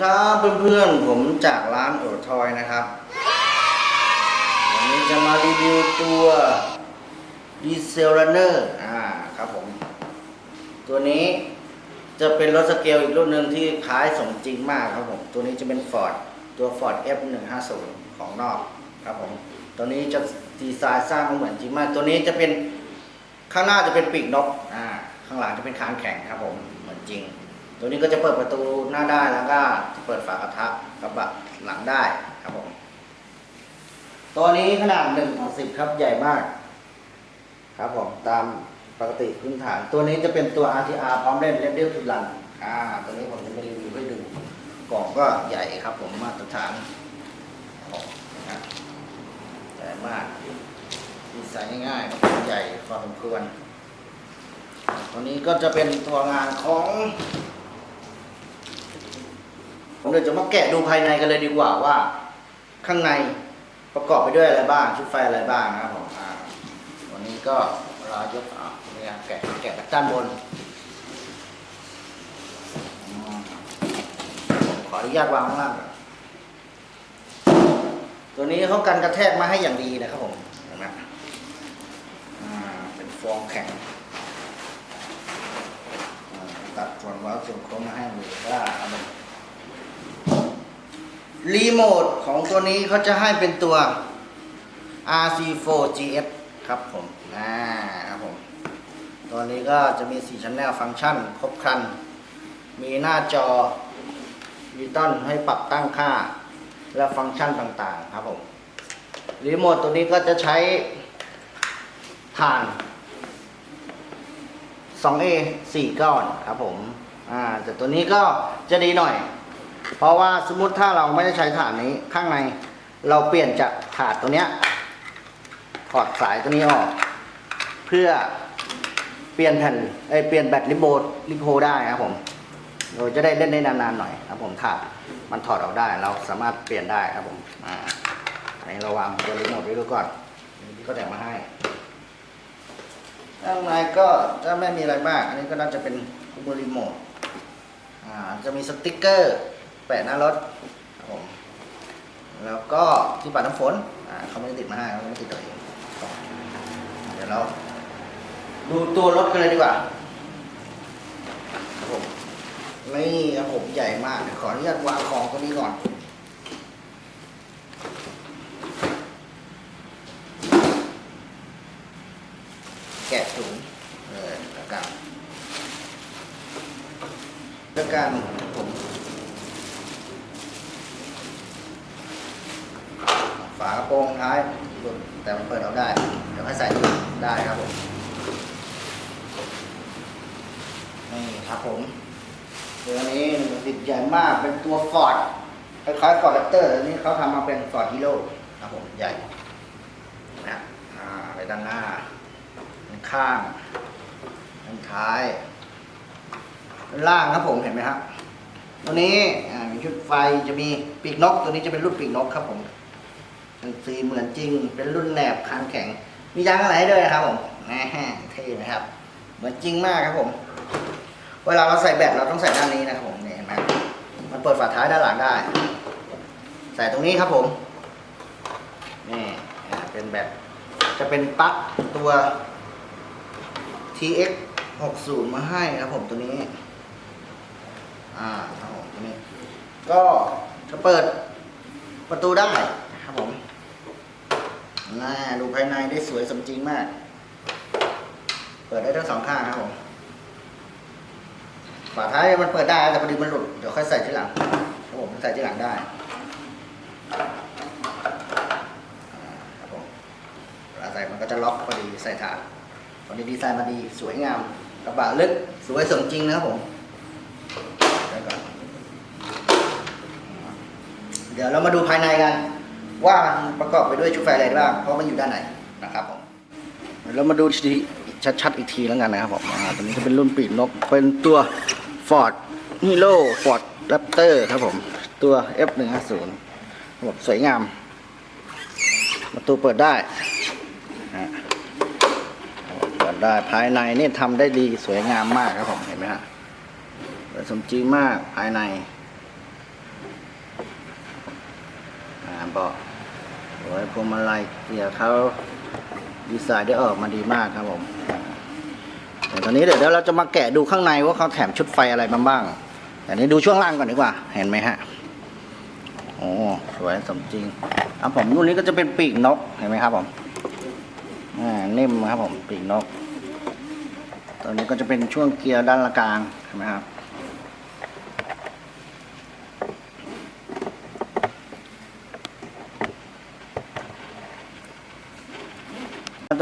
ครับเพื่อนๆผมจากร้านโอทอยนะครับ วันนี้จะมารีวิวตัวดีเซล r นเนอร์อ่าครับผม ตัวนี้จะเป็นรถสเกลอีกรุ่นหนึ่งที่คล้ายสมจริงมากครับผม ตัวนี้จะเป็น Ford ตัว Ford F150 ของนอกครับผม ตัวนี้จะดีไซน์สร้างมาเหมือนจริงมาก ตัวนี้จะเป็นข้างหน้าจะเป็นปีกนกอ่าข้างหลังจะเป็นคานแข็งครับผมเหมือนจริง ตัวนี้ก็จะเปิดประตูหน้าได้แล้วก็เปิดฝากระทะกระบะหลังได้ครับผมตัวนี้ขนาดหนึ่งต่อสิบครับใหญ่มาก ครับผมตามปกติพื้นฐาน ตัวนี้จะเป็นตัว RTR พร้อมเล่นเลดเดลทุลันอ่าตัวนี้ผมจะมารีวิวให้ดูกล่องก็ใหญ่ครับผมมาตรฐานของนะครับใหญ่มากดีไซน์ง่ายๆใหญ่พอสมควรตัวนี้ก็จะเป็นตัวงานของ ผมเดี๋ยวจะมาแกะดูภายในกันเลยดีกว่าว่า ข้างในประกอบไปด้วยอะไรบ้าง ชุดไฟอะไรบ้างนะครับผมวันนี้ก็เรายกอะเนี่ยแกะแกะจากด้านบนขออนุญาตวางข้างล่างตัวนี้เขากันกระแทกมาให้อย่างดีนะครับผมเห็นไหมเป็นฟองแข็งตัดส่วนว้าวส่วนโค้งมาให้เลยว่า รีโมทของตัวนี้เขาจะให้เป็นตัว RC4GS ครับผมอ่าครับผม ตัวนี้ก็จะมี 4 ชั้นแนวฟังก์ชัน ครบครัน มีหน้าจอดิจิตอลให้ปรับตั้งค่า และฟังก์ชันต่างๆ ครับผม รีโมทตัวนี้ก็จะใช้ถ่าน 2A 4 ก้อนครับผม อ่า แต่ตัวนี้ก็จะดีหน่อย เพราะว่าสมมติถ้าเราไม่ได้ใช้ถานนี้ข้างใน เราเปลี่ยนจากถาดตัวเนี้ยถอดสายตัวนี้ออก เพื่อเปลี่ยนแผ่นเอ้เปลี่ยนแบตลิโบลิโพได้ครับผมโดยจะได้เล่นได้นานๆหน่อยครับผมถาดมันถอดออกได้ เราสามารถเปลี่ยนได้ครับผมอ่าอันนี้เราวางตัวรีโมทไว้ดูก่อนนี่ก็แถมมาให้ข้างในก็จะไม่มีอะไรมาก อันนี้ก็น่าจะเป็นตัวรีโมทอ่าจะมีสติกเกอร์ แปะหน้ารถครับผมแล้วก็ที่ปัดน้ำฝนอ่าเขาไม่ได้ติดมาให้เขาไม่ได้ติดตัวเองเดี๋ยวเราดูตัวรถกันเลยดีกว่าครับผมนี่ครับผมใหญ่มากขออนุญาตวางของตัวนี้ก่อนแกะถุงเลยแล้วกันแล้วกันผมฝากระ โปรงท้ายหลุดแต่มันเปิดเอาได้ เดี๋ยวให้ใส่ได้ครับผม นี่ครับผมตัวนี้ติดใหญ่มากเป็นตัวฟอร์ดคล้ายๆฟอร์ดแรปเตอร์นนี้เขาทำมาเป็นฟอร์ดฮีโร่ครับผมใหญ่นะอ่าไปด้านหน้าด้านข้างด้านท้ายด้านล่างครับผมเห็นไหมครับตัวนี้มีชุดไฟจะมีปีกนก ตัวนี้จะเป็นรุ่นปีกนกครับผม เป็นสีเหมือนจริง เป็นรุ่นแหนบคานแข็ง มียางอะไรให้ด้วยนะครับผมแหมเท่ไหมครับ เหมือนจริงมากครับผม เวลาเราใส่แบตเราต้องใส่ด้านนี้นะครับผมเนี่ยเห็นไหมมันเปิดฝาท้ายด้านหลังได้ ใส่ตรงนี้ครับผมนี่เป็นแบบจะเป็นปลั๊กตัว TX 60มาให้ครับผมตัวนี้ อ่าครับผมตัวนี้ ก็จะเปิดประตูได้ครับผม น่าดูภายในได้สวยสมจริงมาก เปิดได้ทั้งสองข้างครับผม ฝาท้ายมันเปิดได้แต่พอดีมันหลุด เดี๋ยวค่อยใส่ที่หลังครับผมใส่ที่หลังได้ครับผมเวลาใส่มันก็จะล็อกพอดีใส่ถาดตอนนี้ดีไซน์มาดีสวยงามกระบะลึกสวยสมจริงนะครับผมเดี๋ยวเรามาดูภายในกัน ว่ามันประกอบไปด้วยชุดไฟอะไรบ้างเพราะมันอยู่ด้านไหนนะครับผมเดี๋ยวเรามาดูทีชัดๆอีกทีแล้วกันนะครับผมอ่าตัวนี้ก็เป็นรุ่นปีกนก เป็นตัว Ford Hero Ford Raptor ครับผมตัว F150 ระบบสวยงาม ประตูเปิดได้เปิดได้ภายในนี่ทำได้ดีสวยงามมากครับผมเห็นไหมฮะสวยสมจริงมากภายในเบาะ สวยพวงมาลัยเกียร์เขาดีไซน์ได้ออกมาดีมากครับผมแต่ตอนนี้เดี๋ยวเราจะมาแกะดูข้างในว่าเขาแถมชุดไฟอะไรมาบ้าง แต่นี้ดูช่วงล่างก่อนดีกว่า เห็นไหมฮะ โอ้สวยสมจริงครับผมรุ่นนี้ก็จะเป็นปีกนก เห็นไหมครับผมอ่านิ่มครับผมปีกนก ตอนนี้ก็จะเป็นช่วงเกียร์ด้านละกลาง เห็นไหมครับ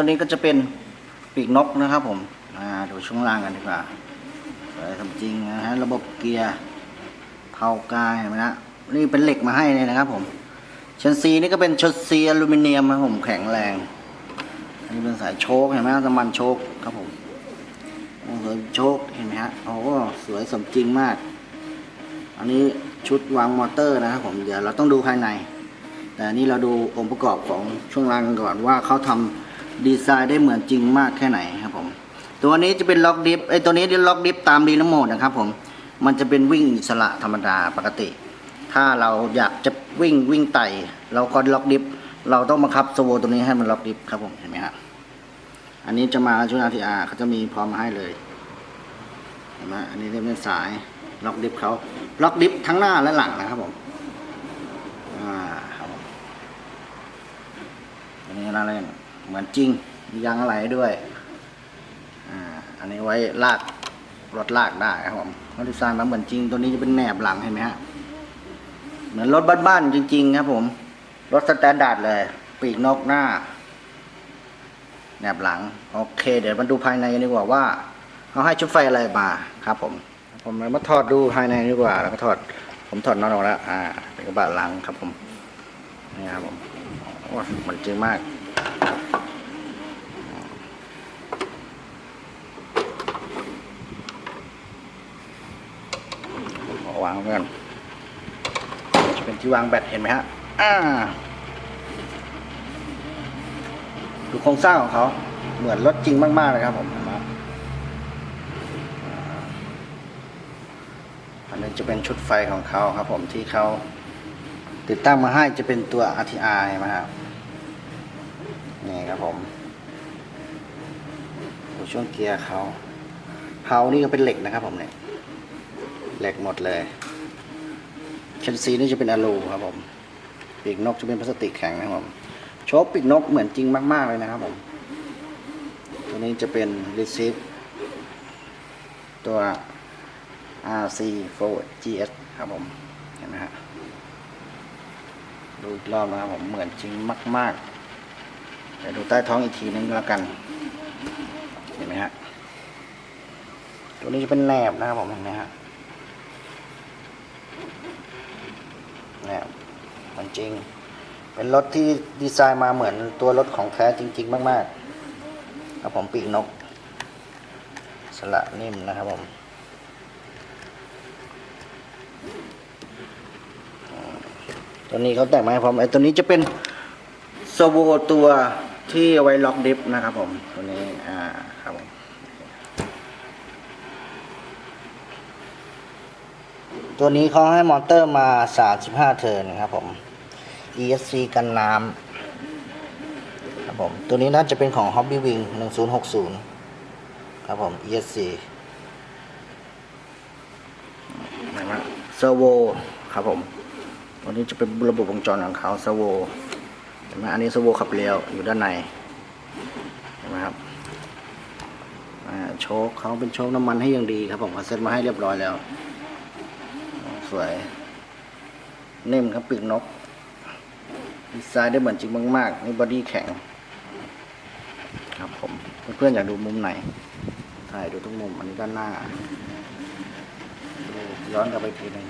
ตัวนี้ก็จะเป็นปีกนกนะครับผมดูช่วงล่างกันดีกว่าสวยสมจริงนะฮะระบบเกียร์เผากายเห็นไหมนะนี่เป็นเหล็กมาให้เลยนะครับผมชั้นซีนี่ก็เป็นชั้นซีอลูมิเนียมนะครับผมแข็งแรงอันนี้เป็นสายโชคเห็นไหมน้ำมันโชคครับผมโอ้โโชคเห็นไหมฮะโอ้สวยสมจริงมาก อันนี้ชุดวางมอเตอร์นะครับผมเดี๋ยวเราต้องดูภายใน แต่นี้เราดูองค์ประกอบของช่วงล่างกันก่อนว่าเขาทำ ดีไซน์ได้เหมือนจริงมากแค่ไหนครับผม ตัวนี้จะเป็นล็อกดิฟไอตัวนี้เป็นล็อกดิฟตามดีนโมดนะครับผมมันจะเป็นวิ่งอิสระธรรมดาปกติ ถ้าเราอยากจะวิ่งวิ่งไต่เราก็ล็อกดิฟเราต้องบังคับสโวตัวนี้ให้มันล็อกดิฟครับผมเห็นไหมฮะอันนี้จะมาชุด RTR เขาจะมีพร้อมมาให้เลยเห็นไหมอันนี้เป็นสายล็อกดิฟเขาล็อกดิฟทั้งหน้าและหลังนะครับผมอ่าครับผมอันนี้น่าเล่น เหมือนจริงมียางอะไรด้วยอ่าอันนี้ไว้ลากรถลากได้ครับผมเขาดีไซน์มาเหมือนจริง ตัวนี้จะเป็นแหนบหลังเห็นไหมฮะเหมือนรถบ้านๆจริง ๆ ครับผมรถสแตนดาร์ดเลย ปีกนกหน้าแหนบหลัง โอเค เดี๋ยวมาดูภายในกันดีกว่าว่าเขาให้ชุดไฟอะไรมาครับผม ผมมาถอดดูภายในดีกว่า แล้วก็ถอด ผมถอดนอตออกแล้ว อ่า เป็นกระบะหลังครับผม นี่ครับผมโอ้เหมือนจริงมาก เอางไว้ก่อนจะเป็นที่วางแบตเห็นไหมฮะอ่าดูโครงสร้างของเขาเหมือนรถจริงมากๆเลยครับผมนไหมอ่าอันนี้จะเป็นชุดไฟของเขาครับผมที่เขาติดตั้งมาให้จะเป็นตัว RTR นไหมครับนี่ครับผมดูช่วงเกียร์เขาเพานี่ก็เป็นเหล็กนะครับผมเนี่ย เหล็กหมดเลยเชนซีนี่จะเป็นอะลูครับผมปีกนกจะเป็นพลาสติกแข็งนะครับผมโชคปีกนกเหมือนจริงมาก ๆ เลยนะครับผม ตัวนี้จะเป็น receive ตัว RC forward GS ครับผม เห็นไหมฮะดูอีกรอบนะครับผมเหมือนจริงมาก ๆ เดี๋ยวดูใต้ท้องอีกทีนึงแล้วกัน เห็นไหมฮะ ตัวนี้จะเป็นแหนบนะครับผมเห็นไหมฮะ เนี่ยมันจริง เป็นรถที่ดีไซน์มาเหมือนตัวรถของแท้จริง ๆ มากๆครับผมปีกนก สละนิ่มนะครับผมตัวนี้เขาแต่งมาให้พร้อมไอ้ตัวนี้จะเป็นโซโวตัวที่เอาไว้ล็อกดิฟนะครับผม ตัวนี้ อ่า ครับผม ตัวนี้เขาให้มอเตอร์มา 35 เทิร์นครับผม ESC กันน้ำครับผม ตัวนี้น่าจะเป็นของ Hobby Wing 1060 ครับผม ESC ไหนมาเซอร์โวครับผม ตัวนี้จะเป็นระบบวงจรของเขาเซอร์โวเห็นไหมอันนี้เซอร์โวขับเลี้ยวอยู่ด้านใน เห็นไหมครับโชคเขาเป็นโชคน้ำมันให้อย่างดีครับผมเขาเซ็ตมาให้เรียบร้อยแล้ว สวย เนิ่มครับปีกนก ดีไซน์ได้เหมือนจริงมากๆนี่บอดี้แข็ง ครับผมเพื่อนๆอยากดูมุมไหน ถ่ายดูทุกมุม อันนี้ด้านหน้าดูย้อนกลับไปอีกทีหนึ่ง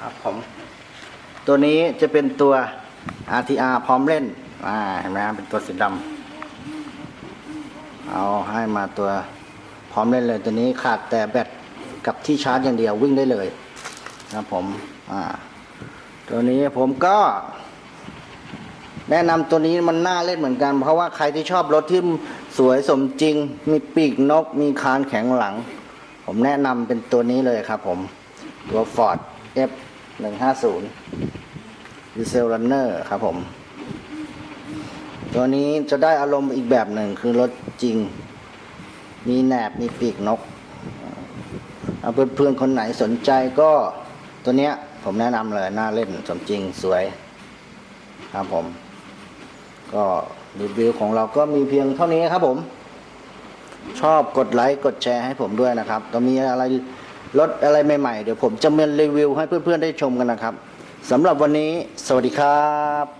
ครับผมตัวนี้จะเป็นตัว RTR พร้อมเล่น อ่า เห็นไหมเป็นตัวสีดำ เอาให้มาตัว ร้อมเล่นเลยตัวนี้ขาดแต่แบตกับที่ชาร์จอย่างเดียววิ่งได้เลยนะครับผมอ่าตัวนี้ผมก็ แนะนำตัวนี้มันน่าเล่นเหมือนกัน เพราะว่าใครที่ชอบรถที่สวยสมจริง มีปีกนก มีคานแข็งหลัง ผมแนะนำเป็นตัวนี้เลยครับผม ตัว Ford F 1 5 0ดีเซล Runner ครับผม ตัวนี้จะได้อารมณ์อีกแบบหนึ่งคือรถจริง มีแหนบมีปีกนกเอาเพื่อนๆคนไหนสนใจก็ตัวเนี้ยผมแนะนำเลยน่าเล่นสมจริงสวยครับผม ก็รีวิวของเราก็มีเพียงเท่านี้ครับผม ชอบกดไลค์กดแชร์ให้ผมด้วยนะครับก็มีอะไรรถอะไรใหม่ๆ เดี๋ยวผมจะมารีวิวให้เพื่อนๆได้ชมกันนะครับสำหรับวันนี้ สวัสดีครับ